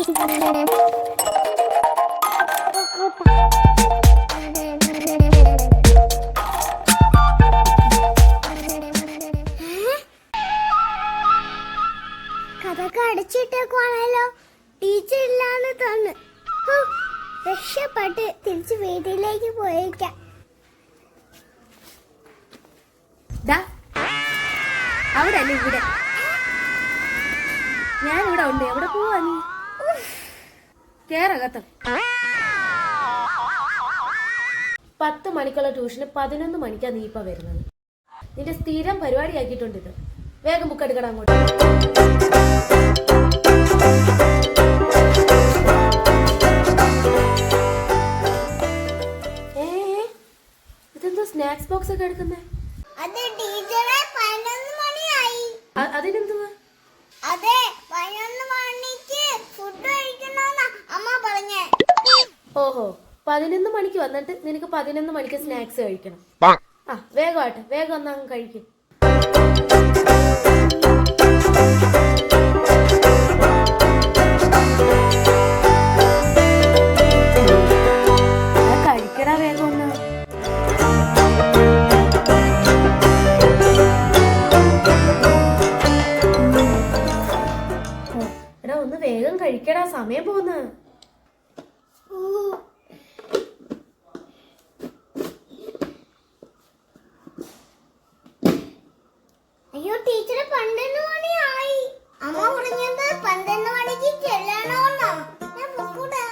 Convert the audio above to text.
കഥക്ക് അടച്ചിട്ടേക്കുവാണല്ലോ. Teacher ഇല്ലാന്ന് തോന്നു. രക്ഷപ്പെട്ട് തിരിച്ച് വീട്ടിലേക്ക് പോയേക്കാം. അവിടെ അല്ലേ ഇവിടെ? ഞാൻ ഇവിടെ ഉണ്ട്. എവിടെ പോവാ നീ? കേറകത്ത് പത്ത് മണിക്കുള്ള ട്യൂഷന് പതിനൊന്ന് മണിക്കാ നീ ഇപ്പൊ വരുന്നത്. നിന്റെ സ്ഥിരം പരിപാടി ആക്കിയിട്ടുണ്ട് ഇത് വേഗം ബുക്ക് എടുക്കണം അങ്ങോട്ട്. ഇതെന്തോ സ്നാക്സ് ബോക്സ് ഒക്കെ എടുക്കുന്നേ? അതിനെന്തുവാ? അതെ പതിനൊന്ന് മണിക്ക് ഫുഡ് കഴിക്കണമെന്നാ അമ്മ പറഞ്ഞേ ഓഹോ പതിനൊന്ന് മണിക്ക് വന്നിട്ട് നിനക്ക് പതിനൊന്ന് മണിക്ക് സ്നാക്സ് കഴിക്കണം. ആ വേഗമാട്ടെ വേഗം ഒന്ന് അങ്ങ് കഴിക്കും. കഴിക്കടാ വേഗം ഒന്ന്. എടാ ഒന്ന് വേഗം കഴിക്കടാ സമയം പോകുന്ന അയ്യോ ടീച്ചർ പന്ത്രണ്ട് മണിയായി. അമ്മ പറഞ്ഞത് പന്ത്രണ്ട് മണിക്ക് ചെല്ലണോന്നാ? ഞാൻ പൊക്കൂടാ